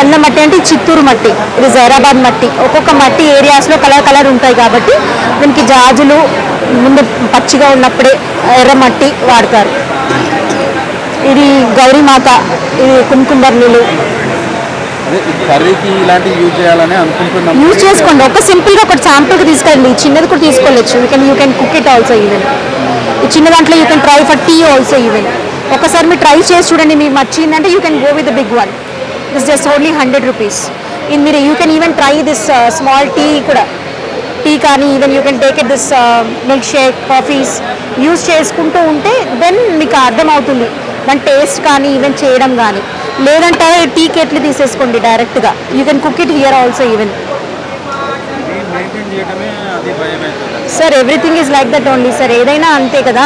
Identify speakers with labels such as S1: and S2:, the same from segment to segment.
S1: తెల్ల మట్టి అంటే చిత్తూరు మట్టి. ఇది జైరాబాద్ మట్టి. ఒక్కొక్క మట్టి ఏరియాస్లో కలర్ కలర్ ఉంటాయి కాబట్టి దీనికి జాజులు ముందు పచ్చిగా ఉన్నప్పుడే ఎర్ర మట్టి వాడతారు. ఇది గౌరీమాత ఇది
S2: ఈ కర్రీకి ఇలాంటివి యూజ్ చేయాలని అనుకుంటున్నాం.
S1: యూజ్ చేసుకోండి. ఒక సింపుల్గా ఒకటి శాంపుల్కి తీసుకెళ్ళండి. చిన్నది కూడా తీసుకోవచ్చు. You can you can cook it also even ఈ చిన్న దాంట్లో you can try for tea also even ఒకసారి మీరు ట్రై చేసి చూడండి. మీకు నచ్చిందంటే you can go with the big one this just only hundred rupees in మీరు you can even try this small tea కూడా టీ కానీ even you can take it this milkshake coffees use చేసుకుంటూ ఉంటే then మీకు అర్థమవుతుంది దాని taste కానీ even చేయడం కానీ లేదంటే టీ కెట్లు తీసేసుకోండి డైరెక్ట్గా you can cook it here also even sir everything is like that only sir ఏదైనా అంతే కదా.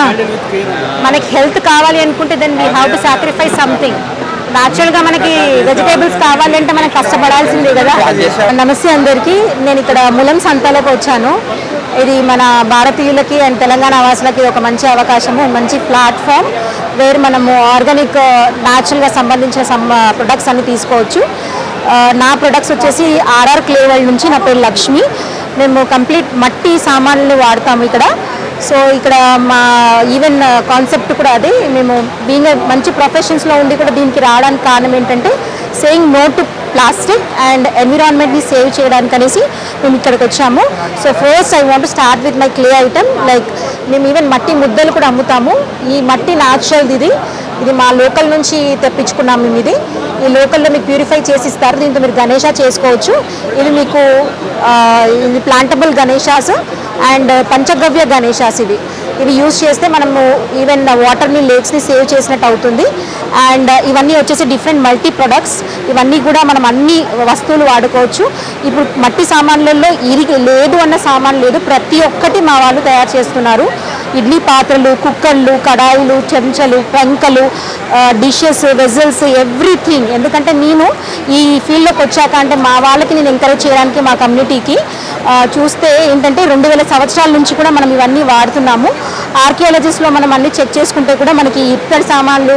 S1: మనకి హెల్త్ కావాలి అనుకుంటే then we have to sacrifice something న్యాచురల్గా మనకి వెజిటేబుల్స్ కావాలంటే మనకి మనం కష్టపడాల్సిందే కదా. నమస్తే అందరికీ. నేను ఇక్కడ ములం సంతలోకి వచ్చాను. ఇది మన భారతీయులకి అండ్ తెలంగాణ వాసులకి ఒక మంచి అవకాశము మంచి ప్లాట్ఫామ్ వేర్ మనము ఆర్గానిక్ న్యాచురల్గా uh, సంబంధించిన సమ్ ప్రొడక్ట్స్ అన్ని తీసుకోవచ్చు. Uh, నా ప్రొడక్ట్స్ వచ్చేసి ఆర్ఆర్ క్లేవల్ నుంచి నా పేరు లక్ష్మి. మేము కంప్లీట్ మట్టి సామాన్లు వాడతాము ఇక్కడ. సో ఇక్కడ మా ఈవెన్ కాన్సెప్ట్ కూడా అదే. మేము బీయింగ్ మంచి ప్రొఫెషన్స్లో ఉండి కూడా దీనికి రావడానికి కారణం ఏంటంటే saying no to plastic and ఎన్విరాన్మెంట్ని save చేయడానికి అనేసి మేము ఇక్కడికి వచ్చాము. So first I want start with my clay item like మేము ఈవెన్ మట్టి ముద్దలు కూడా అమ్ముతాము. ఈ మట్టి న్యాచురల్ది ఇది. ఇది మా లోకల్ నుంచి తెప్పించుకున్నాం మేము ఇది. ఈ లోకల్లో మీకు ప్యూరిఫై చేసి ఇస్తారు. దీంతో మీరు గణేష చేసుకోవచ్చు. ఇవి మీకు ఇవి ఇది ప్లాంటబుల్ గణేషాస్ అండ్ పంచగవ్య గణేషాస్ ఇవి. ఇవి యూజ్ చేస్తే మనము ఈవెన్ వాటర్ని లేక్స్ని సేవ్ చేసినట్టు అవుతుంది. అండ్ ఇవన్నీ వచ్చేసి డిఫరెంట్ మల్టీ ప్రొడక్ట్స్ ఇవన్నీ కూడా మనం అన్ని వస్తువులు వాడుకోవచ్చు. ఇప్పుడు మట్టి సామాన్లలో ఇది లేదు అన్న సామాన్ లేదు. ప్రతి ఒక్కటి మా వాళ్ళు తయారు చేస్తున్నారు. ఇడ్లీ పాత్రలు కుక్కర్లు కడాయిలు చెంచలు పెంకలు డిషెస్ వెజల్స్ ఎవ్రీథింగ్ ఎందుకంటే నేను ఈ ఫీల్డ్లోకి వచ్చాక అంటే మా వాళ్ళకి నేను ఎంకరేజ్ చేయడానికి మా కమ్యూనిటీకి చూస్తే ఏంటంటే రెండు వేల సంవత్సరాల నుంచి కూడా మనం ఇవన్నీ వాడుతున్నాము. ఆర్కియాలజిస్ట్లో మనం అన్ని చెక్ చేసుకుంటే కూడా మనకి ఇత్తడి సామాన్లు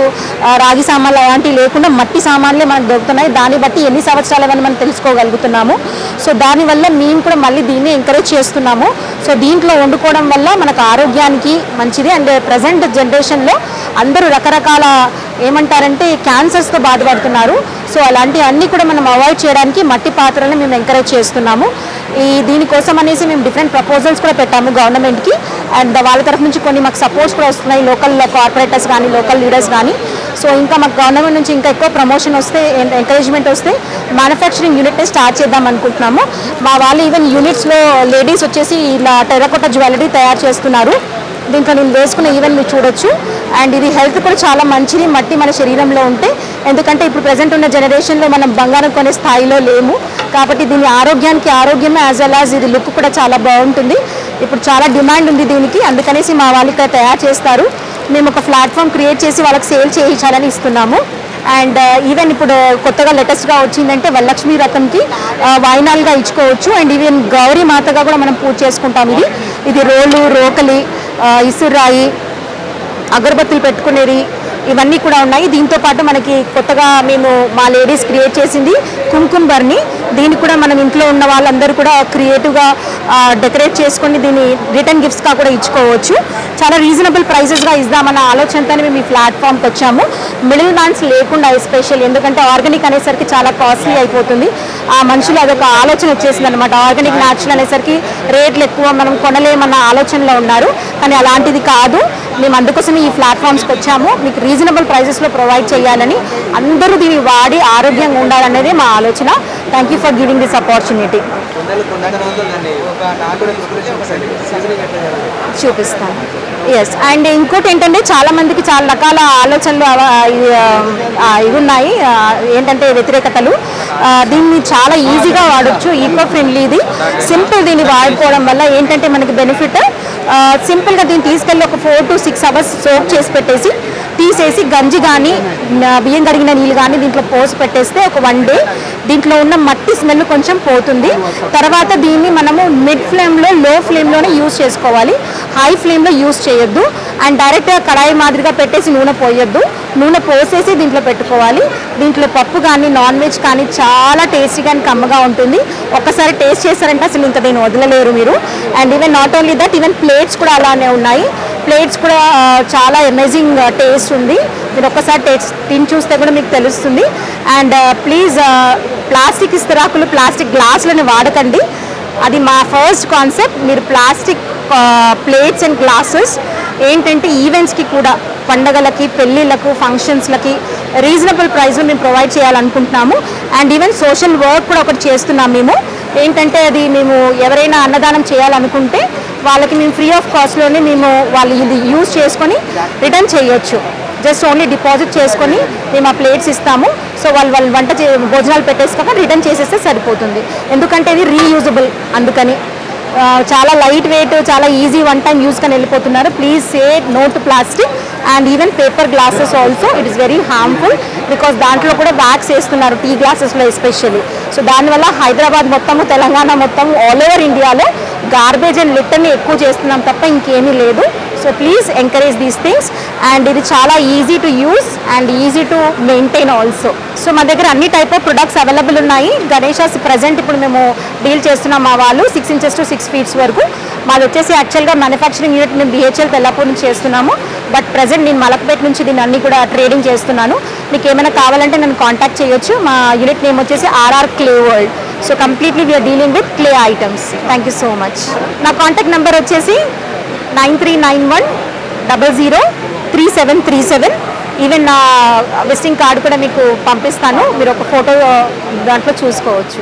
S1: రాగి సామాన్లు అలాంటివి లేకుండా మట్టి సామాన్లే మనకు దొరుకుతున్నాయి. దాన్ని బట్టి ఎన్ని సంవత్సరాలు అని మనం తెలుసుకోగలుగుతున్నాము. సో దానివల్ల మేము కూడా మళ్ళీ దీన్ని ఎంకరేజ్ చేస్తున్నాము. సో దీంట్లో వండుకోవడం వల్ల మనకు ఆరోగ్యానికి మంచిది. అండ్ ప్రజెంట్ జనరేషన్లో అందరూ రకరకాల ఏమంటారంటే క్యాన్సర్స్తో బాధపడుతున్నారు. సో అలాంటివన్నీ కూడా మనం అవాయిడ్ చేయడానికి మట్టి పాత్రలను మేము ఎంకరేజ్ చేస్తున్నాము. ఈ దీనికోసం అనేసి మేము డిఫరెంట్ ప్రపోజల్స్ కూడా పెట్టాము గవర్నమెంట్కి అండ్ వాళ్ళ తరఫు నుంచి కొన్ని మాకు సపోర్ట్స్ కూడా వస్తున్నాయి లోకల్ కార్పొరేటర్స్ కానీ లోకల్ లీడర్స్ కానీ. సో ఇంకా మాకు గవర్నమెంట్ నుంచి ఇంకా ఎక్కువ ప్రమోషన్ వస్తే ఎంకరేజ్మెంట్ వస్తే మ్యానుఫ్యాక్చరింగ్ యూనిట్ని స్టార్ట్ చేద్దాం అనుకుంటున్నాము. మా వాళ్ళు ఈవెన్ యూనిట్స్లో లేడీస్ వచ్చేసి ఇలా టెర్రకోట జ్యువెలరీ తయారు చేస్తున్నారు. దీంట్లో నేను వేసుకున్న ఈవెన్ మీరు చూడొచ్చు. అండ్ ఇది హెల్త్ కూడా చాలా మంచిది మట్టి మన శరీరంలో ఉంటే. ఎందుకంటే ఇప్పుడు ప్రజెంట్ ఉన్న జనరేషన్లో మనం బంగారం కొనే స్థాయిలో లేము. కాబట్టి దీని ఆరోగ్యానికి ఆరోగ్యమే యాజ్ వెల్ యాజ్ ఇది లుక్ కూడా చాలా బాగుంటుంది. ఇప్పుడు చాలా డిమాండ్ ఉంది దీనికి. అందుకనేసి మా వాళ్ళు ఇక్కడ తయారు చేస్తారు. మేము ఒక ప్లాట్ఫామ్ క్రియేట్ చేసి వాళ్ళకి సేల్ చేయించాలని ఇస్తున్నాము. అండ్ ఈవెన్ uh, ఇప్పుడు కొత్తగా లేటెస్ట్గా వచ్చిందంటే వరలక్ష్మి రథంకి uh, వాయినాలుగా ఇచ్చుకోవచ్చు. అండ్ ఈవెన్ గౌరీ మాతగా కూడా మనం పూజ చేసుకుంటాం ఇది. ఇది రోలు రోకలి ఇసురాయి అగరబత్తులు పెట్టుకునేది ఇవన్నీ కూడా ఉన్నాయి. దీంతో పాటు మనకి కొత్తగా మేము మా లేడీస్ క్రియేట్ చేసింది కుంకుమ బర్ని దీన్ని కూడా మనం ఇంట్లో ఉన్న వాళ్ళందరూ కూడా క్రియేటివ్గా డెకరేట్ చేసుకొని దీన్ని రిటర్న్ గిఫ్ట్స్గా కూడా ఇచ్చుకోవచ్చు. చాలా రీజనబుల్ ప్రైజెస్గా ఇద్దామన్న ఆలోచనతోనే మేము ఈ ప్లాట్ఫామ్కి వచ్చాము. మిడిల్ మ్యాన్స్ లేకుండా ఎస్పెషల్ ఎందుకంటే ఆర్గానిక్ అనేసరికి చాలా కాస్ట్లీ అయిపోతుంది. ఆ మనుషులు అదొక ఆలోచన వచ్చేసింది అనమాట ఆర్గానిక్ న్యాచురల్ అనేసరికి రేట్లు ఎక్కువ మనం కొనలేమన్న ఆలోచనలో ఉన్నారు. కానీ అలాంటిది కాదు. మేము అందుకోసం ఈ ప్లాట్ఫామ్స్కి వచ్చాము. మీకు రీజనబుల్ ప్రైజెస్లో ప్రొవైడ్ చేయాలని అందరూ దీన్ని వాడి ఆరోగ్యంగా ఉండాలనేది మా ఆలోచన. Thank you for giving this opportunity చూపిస్తాను. ఎస్ అండ్ ఇంకోటి ఏంటంటే చాలా మందికి చాలా రకాల ఆలోచనలు ఇవి, ఉన్నాయి. ఏంటంటే వ్యతిరేకతలు. దీన్ని చాలా ఈజీగా వాడచ్చు ఈకో ఫ్రెండ్లీ ఇది సింపుల్ దీన్ని వాడుకోవడం వల్ల ఏంటంటే మనకి బెనిఫిట్ సింపుల్గా దీన్ని తీసుకెళ్ళి ఒక four to six hours soak చేసి పెట్టేసి తీసేసి గంజి కానీ బియ్యం కడిగిన నీళ్ళు కానీ దీంట్లో పోసి పెట్టేస్తే ఒక వన్ డే దీంట్లో ఉన్న మట్టి స్మెల్ కొంచెం పోతుంది. తర్వాత దీన్ని మనము మిడ్ ఫ్లేమ్లో లో ఫ్లేమ్లోనే యూస్ చేసుకోవాలి. హై ఫ్లేమ్లో యూస్ చేయొద్దు. అండ్ డైరెక్ట్గా కడాయి మాదిరిగా పెట్టేసి నూనె పోయొద్దు. నూనె పోసేసి దీంట్లో పెట్టుకోవాలి. దీంట్లో పప్పు కానీ నాన్ వెజ్ కానీ చాలా టేస్టీగా అండ్ కమ్మగా ఉంటుంది. ఒక్కసారి టేస్ట్ చేశారంటే అసలు ఇంకా దీన్ని వదలలేరు మీరు. And even not only that even plates కూడా అలానే ఉన్నాయి. ప్లేట్స్ కూడా చాలా అమేజింగ్ టేస్ట్ ఉంది. మీరు ఒక్కసారి టేస్ట్ తిని చూస్తే కూడా మీకు తెలుస్తుంది. అండ్ ప్లీజ్ ప్లాస్టిక్ ఇస్తరాకులు ప్లాస్టిక్ గ్లాసులను వాడకండి. అది మా ఫస్ట్ కాన్సెప్ట్ మీరు ప్లాస్టిక్ ప్లేట్స్ అండ్ గ్లాసెస్ ఏంటంటే ఈవెంట్స్కి కూడా పండగలకి పెళ్ళిళ్ళకు ఫంక్షన్స్లకి రీజనబుల్ ప్రైస్లో మేము ప్రొవైడ్ చేయాలనుకుంటున్నాము. అండ్ ఈవెన్ సోషల్ వర్క్ కూడా ఒకటి చేస్తున్నాం మేము. ఏంటంటే అది మేము ఎవరైనా అన్నదానం చేయాలనుకుంటే వాళ్ళకి మేము ఫ్రీ ఆఫ్ కాస్ట్లోనే మేము వాళ్ళు ఇది యూజ్ చేసుకొని రిటర్న్ చేయొచ్చు. జస్ట్ ఓన్లీ డిపాజిట్ చేసుకొని మేము ఆ ప్లేట్స్ ఇస్తాము. సో వాళ్ళు వాళ్ళు వంట చే భోజనాలు పెట్టేసుకోక రిటర్న్ చేసేస్తే సరిపోతుంది. ఎందుకంటే ఇది రీయూజబుల్ అందుకని. చాలా లైట్ వెయిట్ చాలా ఈజీ వన్ టైం యూస్ కానీ వెళ్ళిపోతున్నారు. Please say not plastic and even paper glasses also it is very harmful because దాంట్లో కూడా వ్యాక్స్ వేస్తున్నారు టీ గ్లాసెస్లో ఎస్పెషల్లీ సో దానివల్ల హైదరాబాద్ మొత్తము తెలంగాణ మొత్తం ఆల్ ఓవర్ ఇండియాలో గార్బేజ్ అండ్ లిట్టర్ని ఎక్కువ చేస్తున్నాం తప్ప ఇంకేమీ లేదు. So please encourage these things and ఇది చాలా easy to use and easy to maintain also so మా దగ్గర అన్ని టైప్ ఆఫ్ ప్రొడక్ట్స్ అవైలబుల్ ఉన్నాయి. గణేషాస్ ప్రజెంట్ ఇప్పుడు మేము డీల్ చేస్తున్నాం మా వాళ్ళు six inches to six feets వరకు. మాది వచ్చేసి యాక్చువల్గా మ్యానుఫ్యాక్చరింగ్ యూనిట్ మేము బిహెచ్ఎల్ తెల్లపూర్ నుంచి చేస్తున్నాము. బట్ ప్రజెంట్ నేను మలక్పేట్ నుంచి దీన్ని అన్ని కూడా ట్రేడింగ్ చేస్తున్నాను. మీకు ఏమైనా కావాలంటే నన్ను కాంటాక్ట్ చేయొచ్చు. మా యూనిట్ నేమ్ వచ్చేసి RR clay world so completely we are dealing with clay items thank you so much నా కాంటాక్ట్ నెంబర్ వచ్చేసి nine three nine one double zero three seven three seven. Even నా visiting card కూడా మీకు పంపిస్తాను. మీరు ఒక photo దాంట్లో చూసుకోవచ్చు.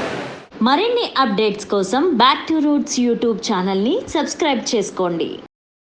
S3: మరిన్ని అప్డేట్స్ కోసం బ్యాక్ టు రూట్స్ యూట్యూబ్ ఛానల్ని సబ్స్క్రైబ్ చేసుకోండి.